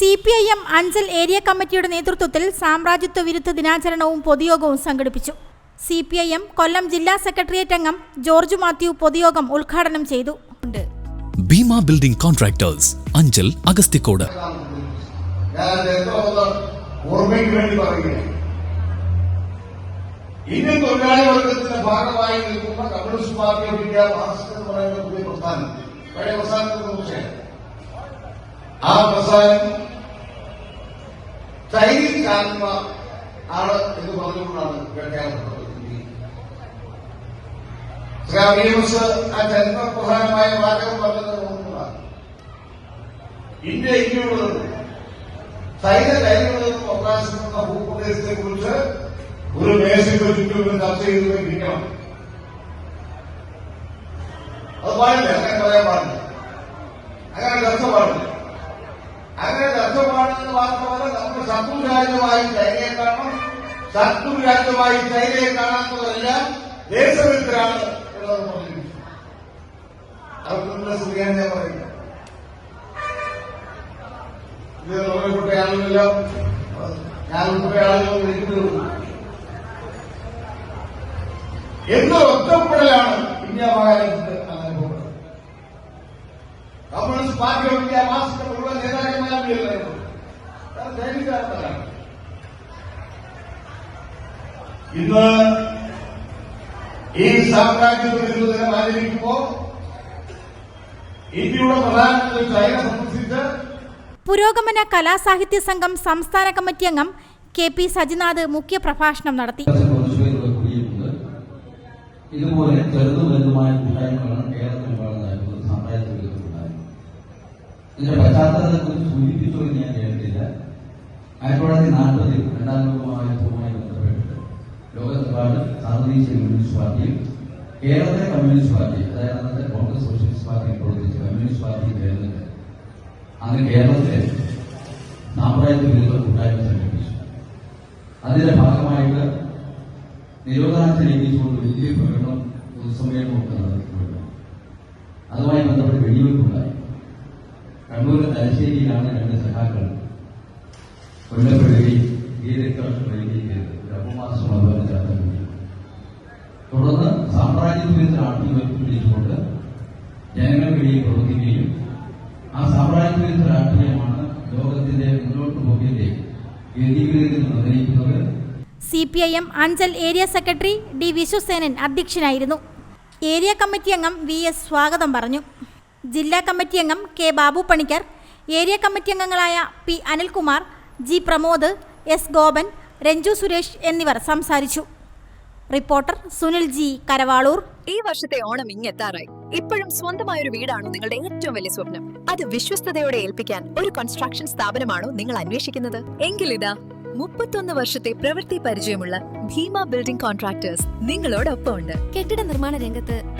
C P I M Anchal area കമ്മിറ്റിയുടെ നേതൃത്വത്തിൽ സാമ്രാജ്യത്വ വിരുദ്ധ ദിനാചരണവും പൊതുയോഗവും സംഘടിപ്പിച്ചു. C P I M Kollam ജില്ലാ സെക്രട്ടേറിയറ്റ് അംഗം ജോർജ് മാത്യു പൊതുയോഗം ഉദ്ഘാടനം ചെയ്തു. Bhima building contractors Anchal Agasthikode Indian തൊഴിലാളി വർഗത്തിന്റെ ഭാഗമായി നിൽക്കുന്ന communist party of India Marxist എന്ന് പറയുന്ന പുതിയ പ്രസ്ഥാനം. പഴയ പ്രസ്ഥാനത്തെ കുറിച്ച് ആ പ്രസ്ഥാനം ചൈനീസ് ആത്മ ആണ് എന്ന് പറഞ്ഞുകൊണ്ടാണ് ശ്രീ അബിയംസ് ആ ചരിത്രപ്രധാനമായ വാചകം പറഞ്ഞത് നോക്കുന്നതാണ് ഇന്ത്യ ഇന്ത്യയുള്ളത് ചൈന ചൈനയുള്ളതെന്ന് അവകാശപ്പെടുന്ന ഭൂപ്രദേശത്തെ കുറിച്ച് ഒരു മേശയ്ക്ക് ചുറ്റും ചർച്ച ചെയ്തുകൊണ്ടിരിക്കണം. അത് പാടില്ല അങ്ങനെ പറയാൻ പാടില്ല. അങ്ങനെ ചർച്ച പാടില്ല. പാടുന്നത് മാത്രമല്ല നമുക്ക് ശത്രു രാജ്യമായി ചൈനയെ കാണണം ശത്രു രാജ്യമായി ചൈനയെ കാണാത്തതെല്ലാം ദേശവിരുദ്ധരാണ് എന്നത് പറഞ്ഞിരിക്കും അവർക്കൊന്നും സ്ത്രീയാണ് ഞാൻ പറയുന്നത് ഇത് നമ്മൾപ്പെട്ട ആളുകളെല്ലാം ഞാൻ ഉൾപ്പെട്ട ആളുകൾ ഇരിക്കുന്നത് എന്ത് ഒറ്റപ്പെടലാണ് ഇന്ത്യ മഹാരാജ്യത്ത് അനുഭവപ്പെടുന്നത് കമ്മ്യൂണിസ്റ്റ് പാർട്ടി ഓഫ് ഇന്ത്യ മാസത്തെ മുഴുവൻ നേതാക്കന്മാരും ഇന്ന് ഈ സാമ്രാജ്യത്വ ദിനം ആചരിക്കുമ്പോൾ ഇന്ത്യയുടെ പ്രധാനമന്ത്രി ചൈന സന്ദർശിച്ച് പുരോഗമന കലാസാഹിത്യ സംഘം സംസ്ഥാന കമ്മിറ്റി അംഗം കെ പി സജിനാഥ് മുഖ്യപ്രഭാഷണം നടത്തി. ഇതുപോലെ ചെറുതും വലുതുമായ കൂട്ടായ്മകളാണ് കേരളത്തിൽ വളർന്നതായിട്ടുള്ളത് സാമ്രാജ്യ വിരുദ്ധമുണ്ടായത് ഇതിന്റെ പശ്ചാത്തലത്തെക്കുറിച്ച് സൂചിപ്പിച്ചു എന്ന് ഞാൻ കേട്ടില്ല ആയിരത്തി തൊള്ളായിരത്തി നാൽപ്പതിൽ രണ്ടാം ലോക മഹായുദ്ധവുമായി ബന്ധപ്പെട്ട് ലോകത്തെമ്പാട് സാർവദേശീയ കമ്മ്യൂണിസ്റ്റ് പാർട്ടിയും കേരളത്തിലെ കമ്മ്യൂണിസ്റ്റ് പാർട്ടി അതായത് അന്നത്തെ കോൺഗ്രസ് സോഷ്യലിസ്റ്റ് പാർട്ടി പ്രവർത്തിച്ച് കമ്മ്യൂണിസ്റ്റ് പാർട്ടി ചേർന്നിട്ട് അന്ന് കേരളത്തിലെ സാമ്രാജ്യ വിരുദ്ധ കൂട്ടായ്മ സംഘടിപ്പിച്ചു. അതിന്റെ ഭാഗമായിട്ട് നിരോധനാജ്ഞ ലംഘിച്ചുകൊണ്ട് വലിയ പ്രകടനം പൊതുസമ്മേളനമൊക്കെ നടത്തിയിട്ടുണ്ട്. അതുമായി ബന്ധപ്പെട്ട് വെടിവെപ്പുണ്ടായി കണ്ണൂരിലെ തലശ്ശേരിയിലാണ് രണ്ട് സഖാക്കൾ കൊല്ലപ്പെടുകയും ഗീതക്കാർക്ക് വരികയും ചെയ്തത് ഒരു അതുപോലെ ചേർത്ത തുടർന്ന് സാമ്രാജ്യത്വത്തിൽ ആട്ടിവെപ്പ് പിടിച്ചുകൊണ്ട് ജനങ്ങൾക്കിടയിൽ പ്രവർത്തിക്കുകയും ആ സാമ്രാജ്യത്വ ആട്ടിയമാണ് ലോകത്തിന്റെ മുന്നോട്ട് പോക്കിന്റെ ഗതികളിൽ നിർണയിക്കുന്നത് C P I M Anchal area secretary D Vishwasenan അധ്യക്ഷനായിരുന്നു. ഏരിയ കമ്മിറ്റി അംഗം വി എസ് സ്വാഗതം പറഞ്ഞു. ജില്ലാ കമ്മിറ്റി അംഗം K Babu Panicker area committee അംഗങ്ങളായ P Anilkumar G Pramod S Gopan Ranju Suresh എന്നിവർ സംസാരിച്ചു. Reporter Sunil G Karavalur. ഈ വർഷത്തെ ഓണം ഇങ്ങെത്താറായി. ഇപ്പോഴും സ്വന്തമായ ഒരു വീടാണോ നിങ്ങളുടെ ഏറ്റവും വലിയ സ്വപ്നം. അത് വിശ്വസ്തയോടെ ഏൽപ്പിക്കാൻ ഒരു കൺസ്ട്രക്ഷൻ സ്ഥാപനമാണോ നിങ്ങൾ അന്വേഷിക്കുന്നത്? എങ്കിൽ ഇതാ മുപ്പത്തൊന്ന് വർഷത്തെ പ്രവൃത്തി പരിചയമുള്ള ഭീമ ബിൽഡിംഗ് കോൺട്രാക്ടേഴ്സ് നിങ്ങളോടൊപ്പം ഉണ്ട് കെട്ടിട നിർമ്മാണ രംഗത്ത്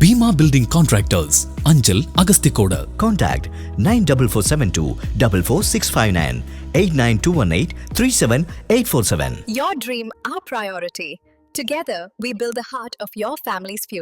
Bheema building contractors Anchal Agasthikode Contact 94472 44659 89218 37847. Your dream, our priority. Together, we build the heart of your family's future.